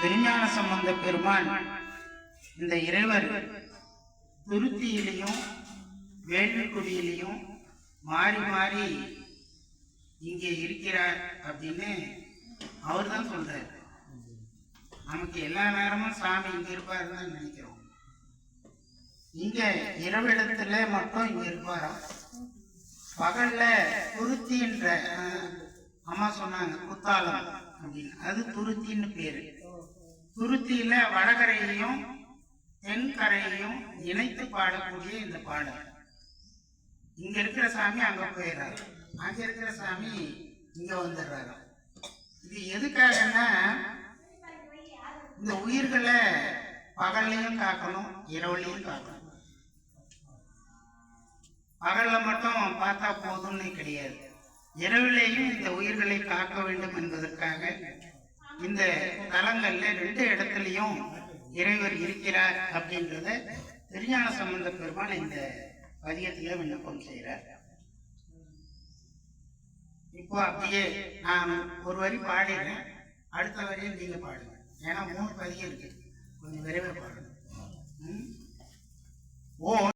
திருஞான சம்பந்த பெருமான் இந்த இறைவர் துருத்தியிலையும் வேள்விக்குடியிலையும் மாறி மாறி இங்கே இருக்கிறார் அப்படின்னு அவர் தான் சொல்றார். நமக்கு எல்லா நேரமும் சாமி இங்க இருப்பாருன்னு தான் நினைக்கிறோம். இங்க இரவிடத்துல மட்டும் இங்க இருப்பாராம் பகல்ல துருத்தின்ற அம்மா சொன்னாங்க குத்தாலம். அப்படின்னு. அது துருத்தின்னு பேரு. துருத்தியில வடகரையையும் தென்கரையையும் இணைத்து பாடக்கூடிய இந்த பாடல். இங்க இருக்கிற சாமி அங்க போயிடுறாரு அங்க இருக்கிற சாமி இங்க வந்துடுறாரு. இது எதுக்காகன்னா இந்த உயிர்களை பகல்லையும் காக்கணும் இரவுலையும் காக்கணும். பகல்ல மட்டும் பார்த்தா போதும்னு கிடையாது. இரவிலேயும் இந்த உயிர்களை காக்க வேண்டும் என்பது இந்த தலங்கள்ல ரெண்டு இடத்துலையும் இறைவர் இருக்கிறார் அப்படின்றத திருஞான சம்பந்த பெருமான் இந்த பதியத்தில விண்ணப்பம் செய்கிறார் இப்போ அப்படியே நான் ஒரு வரி பாடிடுறேன். அடுத்த வரையும் நீங்க பாடுங்க. ஏன்னா மூணு பதியம் இருக்கு. கொஞ்சம் விரைவில் பாடுங்க. ஓ